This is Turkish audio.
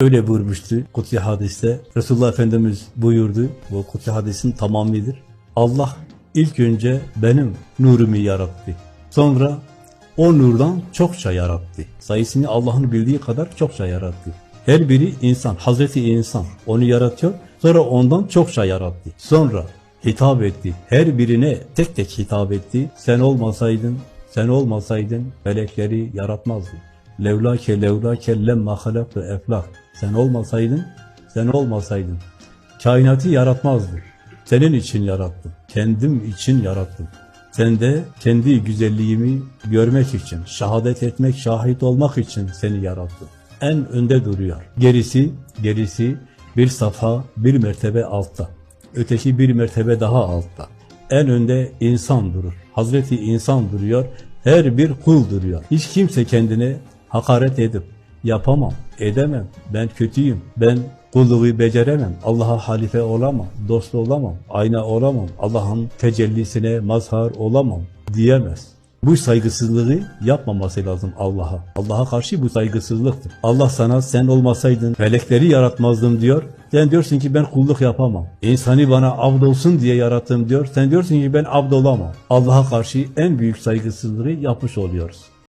Öyle buyurmuştu Kutsi hadiste. Resulullah Efendimiz buyurdu. Bu Kutsi hadisin tamamıdır. Allah ilk önce benim nurumu yarattı. Sonra o nurdan çokça yarattı. Sayısını Allah'ın bildiği kadar çokça yarattı. Her biri insan, Hazreti insan. Onu yaratıyor. Sonra ondan çokça yarattı. Sonra hitap etti. Her birine tek tek hitap etti. Sen olmasaydın, sen olmasaydın melekleri yaratmazdı. Levlake levlake lemma halaktu eflak. Sen olmasaydın, sen olmasaydın. Kainatı yaratmazdı. Senin için yarattım. Kendim için yarattım. Sen de kendi güzelliğimi görmek için, şehadet etmek, şahit olmak için seni yarattım. En önde duruyor. Gerisi, gerisi bir safa, bir mertebe altta. Öteki bir mertebe daha altta. En önde insan durur. Hazreti insan duruyor. Her bir kul duruyor. Hiç kimse kendine hakaret edip yapamam, edemem, ben kötüyüm, ben kulluğu beceremem, Allah'a halife olamam, dost olamam, ayna olamam, Allah'ın tecellisine mazhar olamam diyemez. Bu saygısızlığı yapmaması lazım Allah'a. Allah'a karşı bu saygısızlıktır. Allah sana sen olmasaydın melekleri yaratmazdım diyor. Sen diyorsun ki ben kulluk yapamam. İnsanı bana abd olsun diye yarattım diyor. Sen diyorsun ki ben abd olamam. Allah'a karşı en büyük saygısızlığı yapmış oluyoruz.